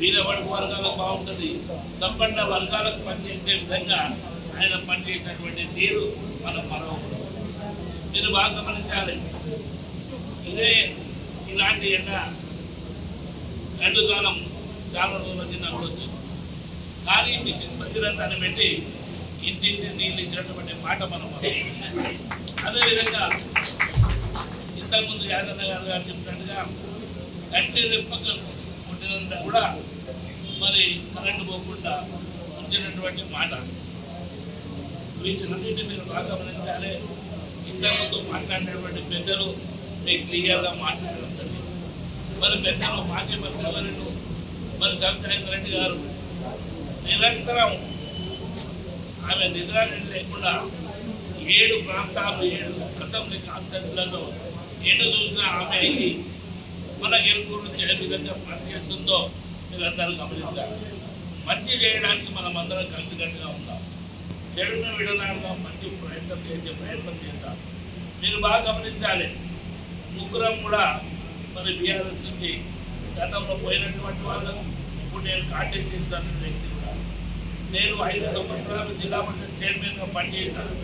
వీరవడి వర్గాలకు బాగుంటుంది సంపన్న వర్గాలకు పనిచేసే విధంగా ఆయన పనిచేసినటువంటి తీరు మనం మరొకరు మీరు బాగా గమనించాలి. ఇదే ఇలాంటి ఎండ ఎండుకాలం చాలా రోజుల కింద ఉండొచ్చు కానీ మిషన్ భగీరథాన్ని పెట్టి ఇంటింటి నీళ్ళు ఇచ్చినటువంటి మాట మనం అదేవిధంగా ఇంతకుముందు యాదన్న గారు గారు చెప్పినట్టుగా కంటి రెప్పకలు పుట్టినంత కూడా మరి కరెంటు పోకుండా ఉంచినటువంటి మాట. వీటినన్నింటి మీరు బాగా గమనించాలి ఇంతకుముందు మాట్లాడినటువంటి పెద్దలు మీకు క్లియర్గా మాట్లాడడం జరిగింది మరి పెద్దలు మాజీ మంత్రివర్యులు మరి కవితారేంద్ర రెడ్డి గారు నిరంతరం ఆమె నిద్రాన్ని లేకుండా ఏడు ప్రాంతాలు ఏడు అసెంబ్లీ కాన్స్టిట్యూన్సీలలో ఎటు చూసినా ఆమె మన గెలుపు నుంచి ఏ విధంగా పనిచేస్తుందో మీరందరూ గమనించాలి. మంచి చేయడానికి మనం అందరం కలిసికట్టుగా ఉందాం చెడును విడనాడదాం మంచి ప్రయత్నం చేసే ప్రయత్నం చేద్దాం. మీరు బాగా గమనించాలి. ముగ్గురం కూడా మరి బీఆర్ఎస్ నుంచి గతంలో పోయినటువంటి వాళ్ళకు ఇప్పుడు నేను కాంటాక్ట్ చేస్తాను వ్యక్తి కూడా. నేను ఐదు సంవత్సరాలు జిల్లా పరిషత్ చైర్మన్గా పనిచేశాను.